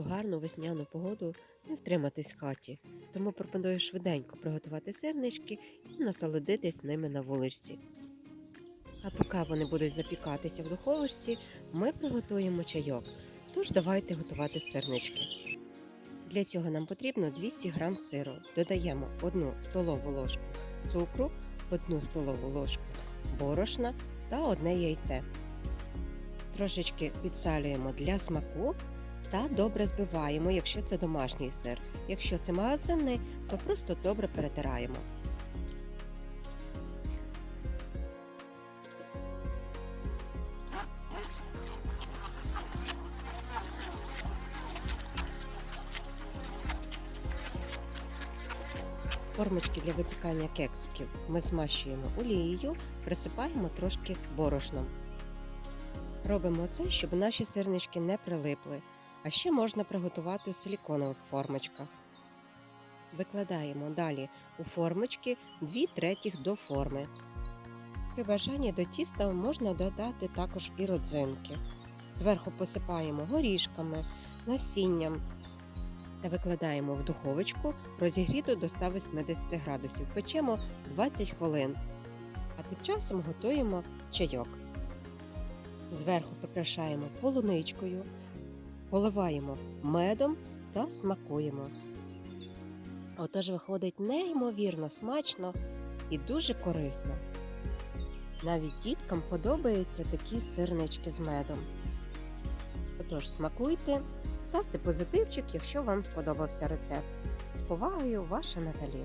таку гарну весняну погоду не втриматись в хаті, тому пропоную швиденько приготувати сирнички і насолодитись ними на вуличці. А поки вони будуть запікатися в духовочці, ми приготуємо чайок. Тож давайте готувати сирнички. Для цього нам потрібно 200 г сиру. Додаємо 1 столову ложку цукру, 1 столову ложку борошна та одне яйце. Трошечки підсалюємо для смаку та добре збиваємо, якщо це домашній сир. Якщо це магазинний, то просто добре перетираємо. Формочки для випікання кексиків ми змащуємо олією, присипаємо трошки борошном. Робимо це, щоб наші сирнички не прилипли, а ще можна приготувати у силіконових формочках. Викладаємо далі у формочки 2 третіх до форми. При бажанні до тіста можна додати також і родзинки. Зверху посипаємо горішками, насінням та викладаємо в духовочку розігріту до 180 градусів. Печемо 20 хвилин, а тим часом готуємо чайок. Зверху прикрашаємо полуничкою, поливаємо медом та смакуємо. Отож виходить неймовірно смачно і дуже корисно. Навіть діткам подобаються такі сирнички з медом. Отож, смакуйте, ставте позитивчик, якщо вам сподобався рецепт. З повагою, ваша Наталі.